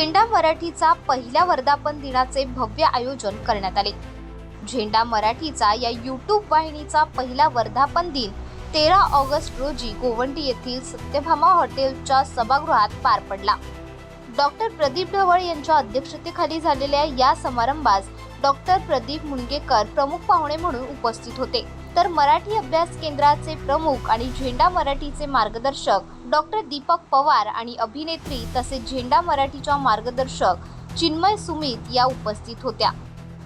झेंडा मराठीचा पहिल्या वर्धापन दिनाचे भव्य आयोजन करण्यात आले. झेंडा मराठीचा या यूट्यूब वाहिनीचा पहिला वर्धापन दिन तेरा ऑगस्ट रोजी गोवंडी येथील सत्यभामा हॉटेलच्या सभागृहात पार पडला. डॉक्टर प्रदीप ढवळ यांच्या अध्यक्षतेखाली झालेल्या या समारंभास डॉक्टर प्रदीप मुणगेकर प्रमुख पाहुणे म्हणून उपस्थित होते. तर मराठी अभ्यास केंद्राचे प्रमुख आणि झेंडा मराठीचे मार्गदर्शक डॉक्टर दीपक पवार आणि अभिनेत्री तसेच झेंडा मराठीच्या मार्गदर्शक चिन्मय सुमित या उपस्थित होत्या.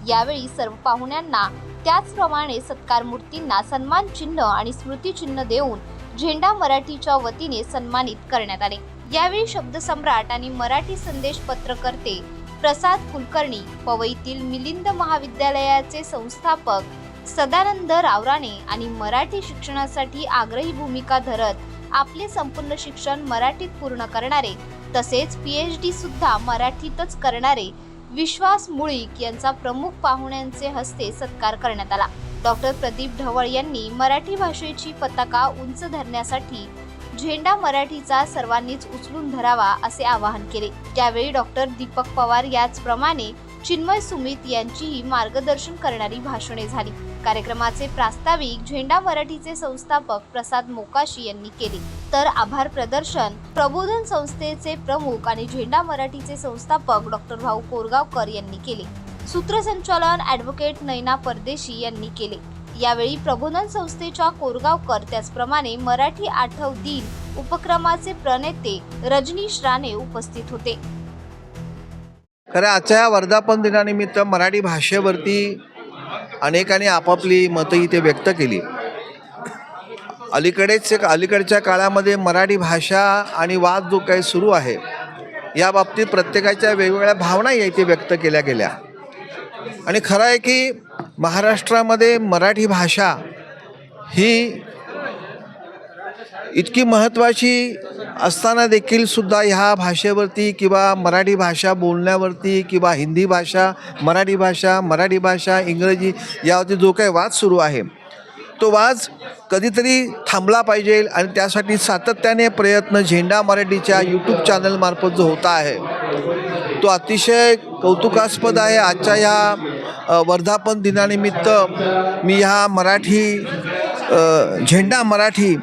यावेळी सर्व पाहुण्यांना त्याचप्रमाणे सत्कार मूर्तींना सन्मान चिन्ह आणि स्मृतिचिन्ह देऊन झेंडा मराठीच्या वतीने सन्मानित करण्यात आले. यावेळी शब्दसम्राट आणि मराठी संदेश पत्रकर्ते प्रसाद कुलकर्णी पवईतील मिलिंद महाविद्यालयाचे संस्थापक सदानंद रावराणे आणि मराठी शिक्षणासाठी आग्रही भूमिका धरत आपले संपूर्ण शिक्षण मराठीत पूर्ण करणारे तसेच पी एच डी सुद्धा मराठीतच करणारे विश्वास मुळीक यांचा प्रमुख पाहुण्यांचे हस्ते सत्कार करण्यात आला. डॉक्टर प्रदीप ढवळ यांनी मराठी भाषेची पताका उंच धरण्यासाठी झेंडा मराठीचा सर्वांनीच उचलून धरावा असे आवाहन केले. त्यावेळी डॉक्टर दीपक पवार याचप्रमाणे चिन्मय सुमित यांचीही मार्गदर्शन करणारी भाषणे झाली. कार्यक्रमाचे प्रास्ताविक झेंडा मराठीचे संस्थापक प्रसाद मोकाशी यांनी केले. तर आभार प्रदर्शन प्रबोधन संस्थेचे प्रमुख आणि झेंडा मराठीचे संस्थापक डॉक्टर भाऊ कोरगावकर यांनी केले. सूत्रसंचालन ॲडव्होकेट नैना परदेशी यांनी केले. यावेळी प्रबोधन संस्थेच्या कोरगावकर त्याचप्रमाणे मराठी आठव दिन उपक्रमाचे प्रणेते रजनीश राणे उपस्थित होते. खरं आजच्या या वर्धापन दिनानिमित्त मराठी भाषेवरती अनेकांनी आपापली मतं इथे व्यक्त केली. अलीकडेच अलीकडच्या काळामध्ये मराठी भाषा आणि वाद जो काही सुरू आहे या बाबतीत प्रत्येकाच्या वेगवेगळ्या भावना या इथे व्यक्त केल्या गेल्या. आणि खरं आहे की महाराष्ट्रामध्ये मराठी भाषा ही इतकी महत्त्वाची असताना देखील सुद्धा ह्या भाषेवरती किंवा मराठी भाषा बोलण्यावरती किंवा हिंदी भाषा मराठी भाषा मराठी भाषा इंग्रजी यावरती जो काही वाद सुरू आहे तो वाद कधीतरी थांबला पाहिजे आणि त्यासाठी सातत्याने प्रयत्न झेंडा मराठीच्या यूट्यूब चॅनलमार्फत जो होता आहे तो अतिशय कौतुकास्पद आहे. आजच्या ह्या वर्धापन दिनानिमित्त मी ह्या मराठी झेंडा मराठी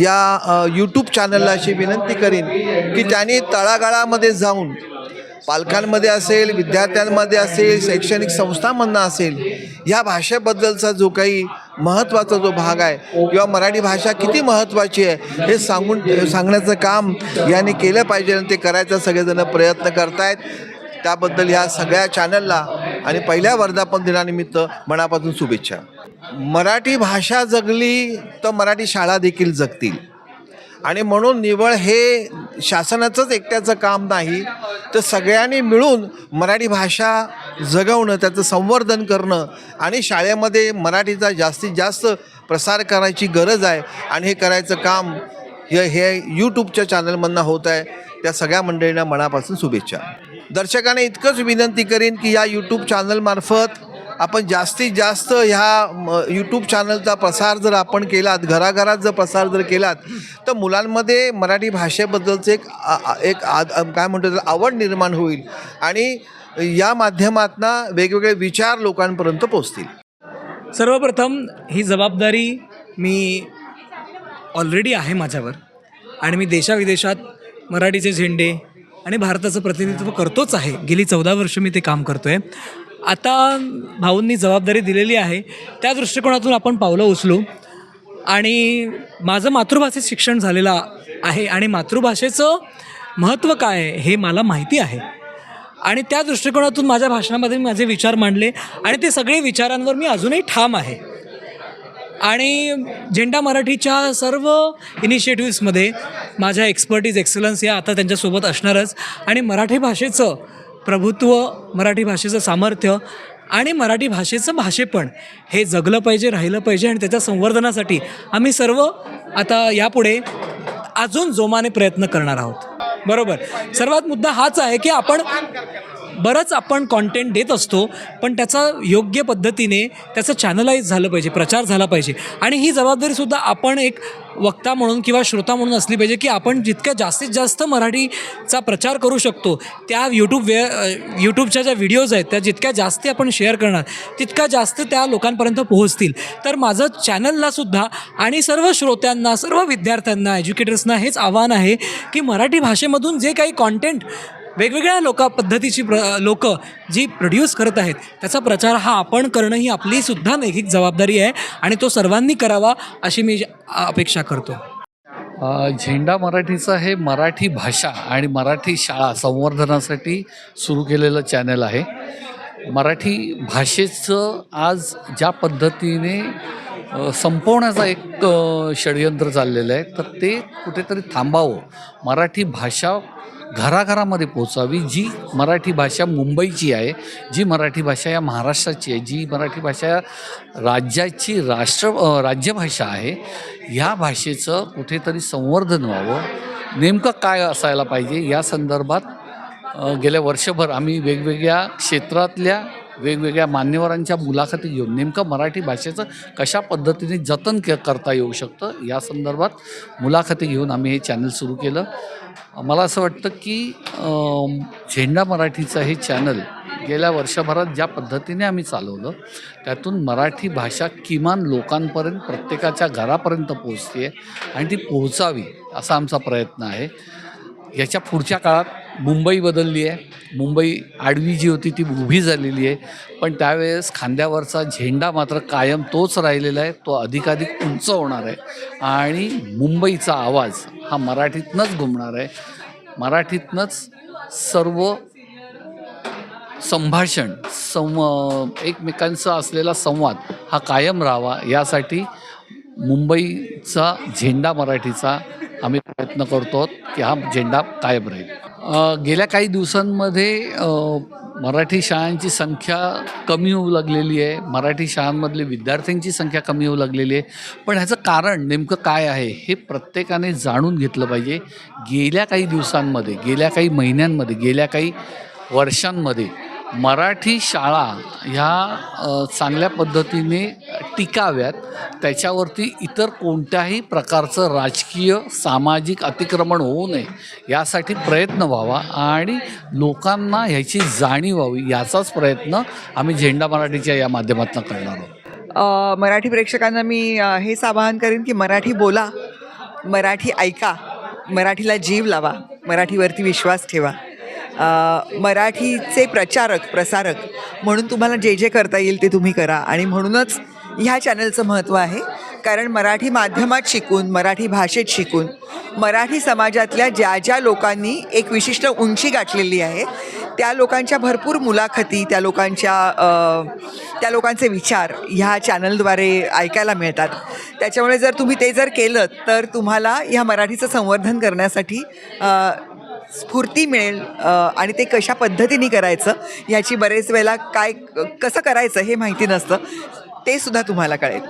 या यूट्यूब चॅनलला अशी विनंती करीन की त्यांनी तळागाळामध्ये जाऊन पालकांमध्ये असेल विद्यार्थ्यांमध्ये असेल शैक्षणिक संस्थांमधनं असेल या भाषेबद्दलचा जो काही महत्त्वाचा जो भाग आहे किंवा मराठी भाषा किती महत्त्वाची आहे हे सांगून सांगण्याचं काम यांनी केलं पाहिजे आणि ते करायचा सगळेजण प्रयत्न करतायत. त्याबद्दल ह्या सगळ्या चॅनलला आणि पहिल्या वर्धापन दिनानिमित्त मनापासून शुभेच्छा. मराठी भाषा जगली तर मराठी शाळा देखील जगतील. आणि म्हणून निवळ हे शासनाचंच एकट्याचं काम नाही तर सगळ्यांनी मिळून मराठी भाषा जगवणं त्याचं संवर्धन करणं आणि शाळेमध्ये मराठीचा जास्तीत जास्त प्रसार करायची गरज आहे आणि हे करायचं काम हे हे यूट्यूबच्या चॅनलमधनं होत आहे. त्या सगळ्या मंडळींना मनापासून शुभेच्छा. दर्शकांना इतकंच विनंती करीन की या यूट्यूब चॅनलमार्फत आपण जास्तीत जास्त ह्या यूट्यूब चॅनलचा प्रसार जर आपण केलात घराघरात जर प्रसार जर केलात तर मुलांमध्ये मराठी भाषेबद्दलचं एक आ- एक आद काय म्हणतो त्याला आवड निर्माण होईल आणि या माध्यमातनं वेगवेगळे विचार लोकांपर्यंत पोचतील सर्वप्रथम ही जबाबदारी मी ऑलरेडी आहे माझ्यावर आणि मी देशाविदेशात मराठीचे झेंडे आणि भारताचं प्रतिनिधित्व करतोच आहे. गेली चौदा वर्ष मी ते काम करतो आहे आता भाऊंनी जबाबदारी दिलेली आहे. त्या दृष्टिकोनातून आपण पावलं उचलू. आणि माझं मातृभाषेत शिक्षण झालेलं आहे आणि मातृभाषेचं महत्त्व काय आहे हे मला माहिती आहे. आणि त्या दृष्टिकोनातून माझ्या भाषणामध्ये मी माझे विचार मांडले आणि ते सगळे विचारांवर मी अजूनही ठाम आहे. आणि झेंडा मराठीच्या सर्व इनिशिएटिव्समध्ये माझ्या एक्सपर्टीज एक्सलन्स या आता त्यांच्यासोबत असणारच. आणि मराठी भाषेचं प्रभुत्व मराठी भाषेचं सामर्थ्य आणि मराठी भाषेचं भाषेपण हे जगलं पाहिजे राहिलं पाहिजे आणि त्याच्या संवर्धनासाठी आम्ही सर्व आता यापुढे अजून जोमाने प्रयत्न करणार आहोत. बरोबर. सर्वात मुद्दा हाच आहे की आपण बरंच आपण कॉन्टेंट देत असतो पण त्याचा योग्य पद्धतीने त्याचं चॅनलाइज झालं पाहिजे प्रचार झाला पाहिजे. आणि ही जबाबदारीसुद्धा आपण एक वक्ता म्हणून किंवा श्रोता म्हणून असली पाहिजे की आपण जितक्या जास्तीत जास्त मराठीचा प्रचार करू शकतो त्या यूट्यूब वे यूट्यूबच्या ज्या व्हिडिओज आहेत त्या जितक्या जास्त आपण शेअर करणार तितक्या जास्त त्या लोकांपर्यंत पोहोचतील. तर माझं चॅनललासुद्धा आणि सर्व श्रोत्यांना सर्व विद्यार्थ्यांना एज्युकेटर्सना हेच आव्हान आहे की मराठी भाषेमधून जे काही कॉन्टेंट वेगवेगळ्या लोका पद्धतीची प्र लोक जी प्रोड्यूस करत आहेत त्याचा प्रचार हा आपण करणं ही आपलीसुद्धा नैतिक जबाबदारी आहे आणि तो सर्वांनी करावा अशी मी अपेक्षा करतो. झेंडा मराठीचं हे मराठी भाषा आणि मराठी शाळा संवर्धनासाठी सुरू केलेलं चॅनल आहे. मराठी भाषेचं आज ज्या पद्धतीने संपवण्याचा एक षडयंत्र चाललेलं आहे तर ते कुठेतरी थांबावं. मराठी भाषा घराघरामध्ये पोचावी जी मराठी भाषा मुंबईची आहे जी मराठी भाषा या महाराष्ट्राची आहे जी मराठी भाषा या राज्याची राष्ट्र राज्यभाषा आहे ह्या भाषेचं कुठेतरी संवर्धन व्हावं. नेमकं काय असायला पाहिजे? या संदर्भात गेल्या वर्षभर आम्ही वेगवेगळ्या क्षेत्रातल्या वेगवेगळ्या मान्यवरांच्या मुलाखती घेऊन नेमकं मराठी भाषेचं कशा पद्धतीने जतन क करता येऊ शकतं? या संदर्भात मुलाखती घेऊन आम्ही हे चॅनल सुरू केलं. मला असं वाटतं की झेंडा मराठीचं हे चॅनल गेल्या वर्षभरात ज्या पद्धतीने आम्ही चालवलं त्यातून मराठी भाषा किमान लोकांपर्यंत प्रत्येकाच्या घरापर्यंत पोचते आणि ती पोहोचावी असा आमचा प्रयत्न आहे. याच्या पुढच्या काळात मुंबई बदलली आहे. मुंबई आडवी जी होती ती उभी झालेली आहे. पण त्यावेळेस खांद्यावरचा झेंडा मात्र कायम तोच राहिलेला आहे. तो अधिकाधिक उंच होणार आहे. आणि मुंबईचा आवाज हा मराठीतनंच घुमणार आहे. मराठीतनंच सर्व संभाषण संव एकमेकांचा असलेला संवाद हा कायम राहावा. यासाठी मुंबईचा झेंडा मराठीचा आम्ही प्रयत्न करतो की हा झेंडा कायम राहील. गेल्या काही दिवसांमध्ये मराठी शाळांची संख्या कमी होऊ लागलेली आहे. मराठी शाळांमधले विद्यार्थ्यांची संख्या कमी होऊ लागलेली आहे. पण ह्याचं कारण नेमकं काय आहे हे प्रत्येकाने जाणून घेतलं पाहिजे. गेल्या काही दिवसांमध्ये गेल्या काही महिन्यांमध्ये गेल्या काही वर्षांमध्ये मराठी शाळा ह्या चांगल्या पद्धतीने टिकाव्यात. त्याच्यावरती इतर कोणत्याही प्रकारचं राजकीय सामाजिक अतिक्रमण होऊ नये यासाठी प्रयत्न व्हावा आणि लोकांना ह्याची जाणीव व्हावी याचाच प्रयत्न आम्ही झेंडा मराठीच्या या माध्यमातून करणार आहोत. मराठी प्रेक्षकांना मी हेच आवाहन करेन की मराठी बोला मराठी ऐका मराठीला जीव लावा मराठीवरती विश्वास ठेवा. मराठीचे प्रचारक प्रसारक म्हणून तुम्हाला जे जे करता येईल ते तुम्ही करा आणि म्हणूनच ह्या चॅनलचं महत्त्व आहे कारण मराठी माध्यमात शिकून मराठी भाषेत शिकून मराठी समाजातल्या ज्या ज्या लोकांनी एक विशिष्ट उंची गाठलेली आहे त्या लोकांच्या भरपूर मुलाखती त्या लोकांच्या त्या लोकांचे विचार ह्या चॅनलद्वारे ऐकायला मिळतात. त्याच्यामुळे जर तुम्ही ते जर केलं तर तुम्हाला ह्या मराठीचं संवर्धन करण्यासाठी स्फूर्ती मिळेल आणि ते कशा पद्धतीने करायचं ह्याची बरेच वेळेला काय कसं करायचं हे माहिती नसतं. ते सुद्धा तुम्हाला कळेल.